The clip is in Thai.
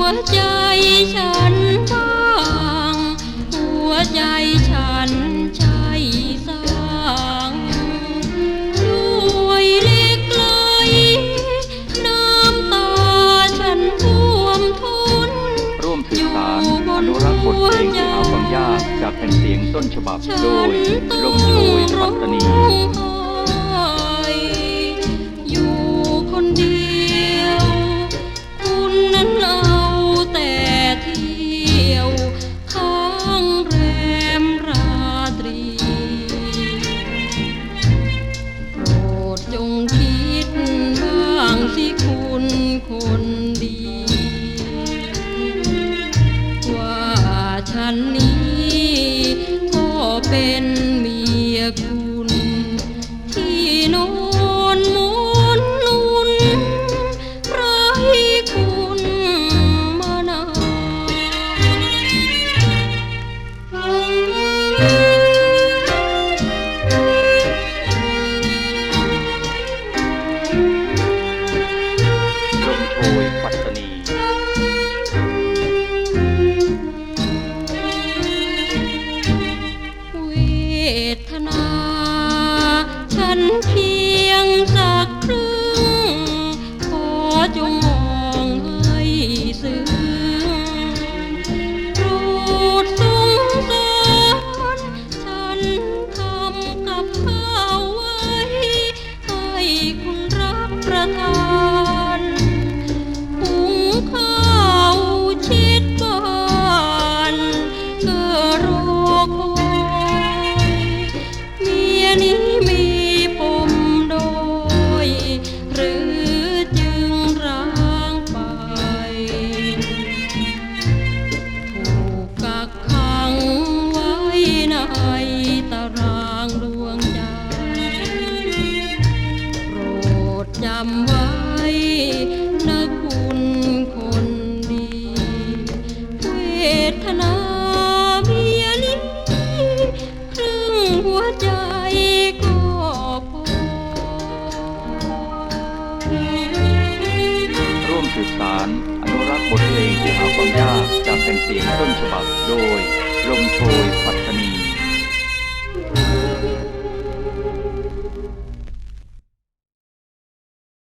วใจฉันบ้างหัวใจฉันใจสร้างด้วยเล็กไหลน้ำตาฉันท่วมท้นร่วมสื่อสารอนุรักษ์บทเพลงที่หาฟังยากจากแผ่นเสียงต้นฉบับฉัโดยนต้ลองมโชยปัตตานี ทนา ฉันเพียงใจ สืบสาร อนุรักษ์บทเพลงที่หาฟังยากจากแผ่นเสียงต้นฉบับโดยลมโชยปัตตานี